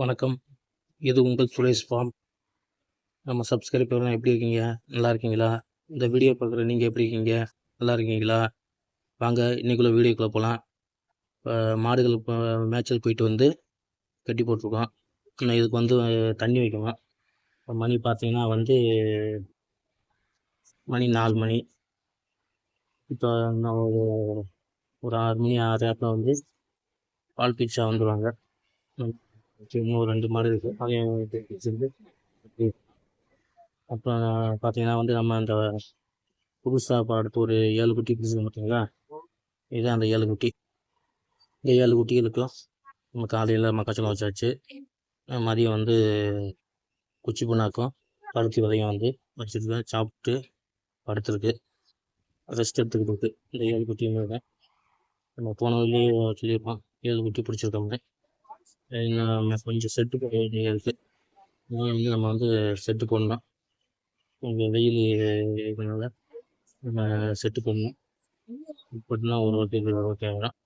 வணக்கம். இது உங்கள் சுரேஷ் ஃபார்ம். நம்ம சப்ஸ்கிரைபர்லாம் எப்படி இருக்கீங்க? நல்லா இருக்கீங்களா? இந்த வீடியோ பார்க்குற நீங்கள் எப்படி இருக்கீங்க? நல்லா இருக்கீங்களா? வாங்க இன்றைக்குள்ள வீடியோக்குள்ளே போகலாம் இப்போ மாடுகள் இப்போ மேய்ச்சல் போயிட்டு வந்து கட்டி போட்டிருக்கோம். இன்னும் இதுக்கு வந்து தண்ணி வைக்கணும். இப்போ மணி பார்த்தீங்கன்னா வந்து மணி நாலு மணி. இப்போ இன்னும் ஒரு ஒரு ஆறு மணி ஆறு ஆப்பில் வந்து பால் பீச்சா வந்துடுவாங்க இன்னும் ரெண்டு மாடு இருக்குது அதையும் வச்சுருந்து அப்புறம் பார்த்தீங்கன்னா வந்து நம்ம அந்த புதுசாக அடுத்து ஒரு ஏழு குட்டி பிடிச்சது பார்த்தீங்களா இதுதான் அந்த ஏழு குட்டி. இந்த ஏழு குட்டிகளுக்கும் நம்ம காலையில் மக்காச்சோளம் வச்சாச்சு. மதியம் வந்து குச்சி புண்ணாக்கும் பருத்தி விதையும் வந்து வச்சுருக்கேன். சாப்பிட்டு படுத்துருக்கு. ரெஸ்ட் எடுத்துக்கிட்டு இருக்குது இந்த ஏழு குட்டியுமே நம்ம போன வழியே சொல்லியிருப்போம். ஏழு குட்டி பிடிச்சிருக்கோம்னு நம்ம கொஞ்சம் செட்டு போட வேண்டியது இருக்குது வந்து நம்ம வந்து செட்டு போடணும். கொஞ்சம் வெயில் இதனால நம்ம செட்டு போடணும். இப்படின்னா ஒரு ஒரு தேவைதான்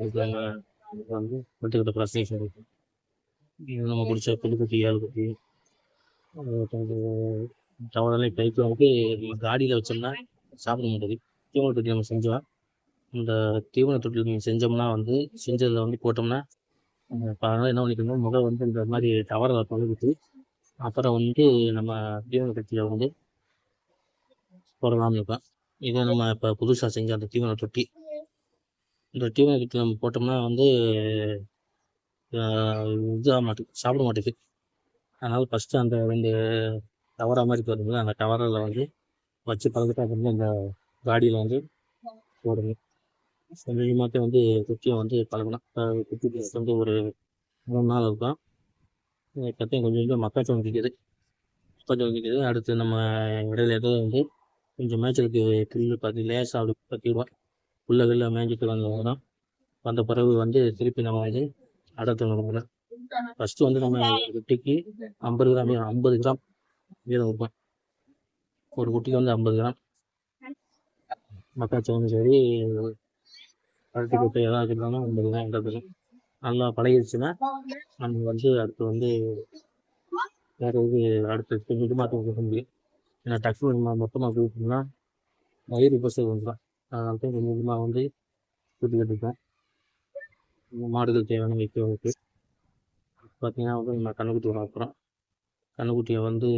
அதுக்கு வந்து பட்டுக்கிட்ட பிரச்சனை இருக்குது இது நம்ம பிடிச்ச புதுக்குட்டி ஏழு குட்டி தவறெல்லாம் இப்போ வந்து காடியில் வச்சோம்னா சாப்பிட முடியாது தீவன தொட்டி நம்ம செஞ்சோம். இந்த தீவன தொட்டியில் நீங்கள் செஞ்சோம்னா வந்து செஞ்சதில் வந்து போட்டோம்னா இப்போ அதனால் என்ன பண்ணிக்கணும் முகம் வந்து இந்த மாதிரி தவறை பழகிட்டு அப்புறம் வந்து நம்ம தீவன தொட்டியில் வந்து போடலாம்னு இருக்கோம். இதை நம்ம இப்போ புதுசாக செஞ்ச அந்த தீவன தொட்டி. இந்த தீவன தொட்டி நம்ம போட்டோம்னா வந்து இதாக மாட்டேங்குது சாப்பிட மாட்டேங்குது அதனால் ஃபஸ்ட்டு அந்த ரெண்டு டவரா மாதிரி போடும்போது அந்த டவரில் வந்து வச்சு பழகிட்டு அப்புறம் அந்த காடியில் வந்து போடணும் கொஞ்சமாச்சும் வந்து குட்டியை வந்து பழகணும் குட்டி வந்து ஒரு மூணு நாள் இருக்கும் கத்தையும் கொஞ்சம் கொஞ்சம் மக்காச்சோளம் விற்கிது மக்காச்சோளம் விற்கிது அடுத்து நம்ம இடையில ஏதோ வந்து கொஞ்சம் மேய்ச்சலுக்கு புல்லு பார்த்து லேசாக அப்படி பற்றிடுவோம் புல்ல வெளில மேய்ஞ்சிட்டு வந்தோம்னா வந்த பிறகு வந்து திருப்பி நம்ம வந்து அடர்த்து கொடுக்கணும். ஃபஸ்ட்டு வந்து நம்ம குட்டிக்கு ஐம்பது கிராம் ஐம்பது கிராம் வீதம் வைப்போம் ஒரு குட்டிக்கு வந்து ஐம்பது கிராம். மக்காச்சோளம் சரி பருத்தி குப்பை எதாவது இருந்தாலும் உங்களுக்கு தான் எண்பது நல்லா பழகிடுச்சுன்னா நம்ம வந்து அடுத்து வந்து வேறு இது அடுத்து கொஞ்சம் கொடுக்க முடியும். ஏன்னா டக்கு நம்ம மொத்தமாக கொடுத்தோம்னா வயிறு பசு வந்துடும் அதனால தான் கொஞ்சம் கொஞ்சமாக வந்து கூட்டி கட்டிப்பேன் மாடுகள் தேவையான வைக்கிறதுக்கு பார்த்தீங்கன்னா வந்து நம்ம கண்ணுக்குட்டி வளர்க்குறோம் கண்ணுக்குட்டியை வந்து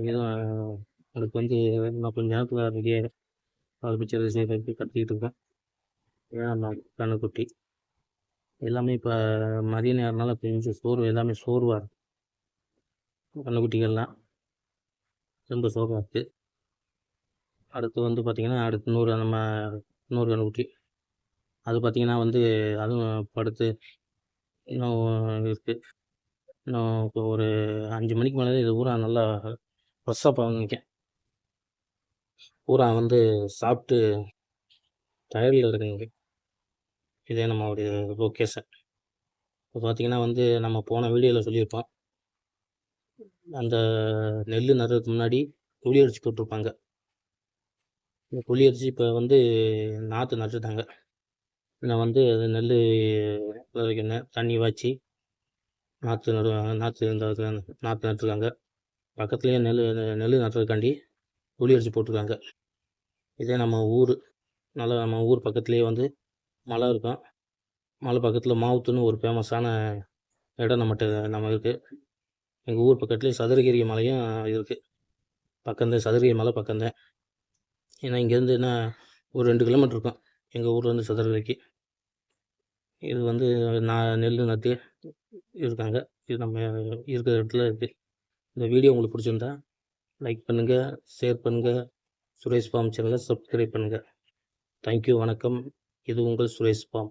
எதுவும் அதுக்கு வந்து நான் கொஞ்சம் நேரத்தில் ரெடியாக அதை பிடிச்சி செய்ய கட்டிக்கிட்டு இருக்கேன் கண்ணுக்குட்டி. எல்லாமே இப்போ மதிய நேரம்னால கொஞ்சம் சோர்வு எல்லாமே சோர்வாக இருக்குது கண்ணுக்குட்டிகள்லாம் ரொம்ப சோர்வாக இருக்குது அடுத்து வந்து பார்த்திங்கன்னா அடுத்து நூறு நம்ம இன்னொரு கண்ணுக்குட்டி. அது பார்த்திங்கன்னா வந்து அதுவும் படுத்து இன்னும் இருக்குது இன்னும் இப்போ ஒரு அஞ்சு மணிக்கு மேலே இது ஊரா நல்லா ஃப்ரெஷ்ஷாக பண்ணிக்கேன் பூரா வந்து சாப்பிட்டு டயர்டில் இருக்குங்க இதே நம்மளுடைய லொக்கேஷன் இப்போ பார்த்தீங்கன்னா வந்து நம்ம போன வீடியோவில் சொல்லியிருப்போம். அந்த நெல் நடுறதுக்கு முன்னாடி குழி அடிச்சு போட்டிருப்பாங்க. இந்த குழி அடிச்சு இப்போ வந்து நாற்று நட்டுட்டாங்க நான் வந்து அது நெல் வைக்கணும் தண்ணி வாய்ச்சி நாற்று நடுவாங்க நாற்று இந்த நாற்று நட்டுருக்காங்க பக்கத்துலேயே நெல் நெல் நட்டுறதுக்காண்டி குழி அடிச்சு போட்டிருக்காங்க. இதே நம்ம ஊர் நல்லா நம்ம ஊர் பக்கத்துலேயே வந்து மலை இருக்கும். மலை பக்கத்தில் மாவுத்துன்னு ஒரு ஃபேமஸான இடம் நம்மகிட்ட நம்ம இருக்குது எங்கள் ஊர் பக்கத்துலேயே சதுரகிரி மலையும் இருக்குது பக்கம்தான் சதுரகிரி மலை பக்கம்தான் ஏன்னா இங்கேருந்து என்ன ஒரு ரெண்டு கிலோமீட்டர் இருக்கும். எங்கள் ஊர்லேருந்து சதுரகிரிக்கு. இது வந்து நான் நெல் நட்டு இருக்காங்க. இது நம்ம இருக்கிற இடத்துல இருக்குது இந்த வீடியோ உங்களுக்கு பிடிச்சிருந்தா லைக் பண்ணுங்கள் ஷேர் பண்ணுங்கள் சுரேஷ் ஃபார்ம் சேனலை சப்ஸ்கிரைப் பண்ணுங்கள் தேங்க்யூ வணக்கம். இது உங்கள் சுரேஷ் பாம்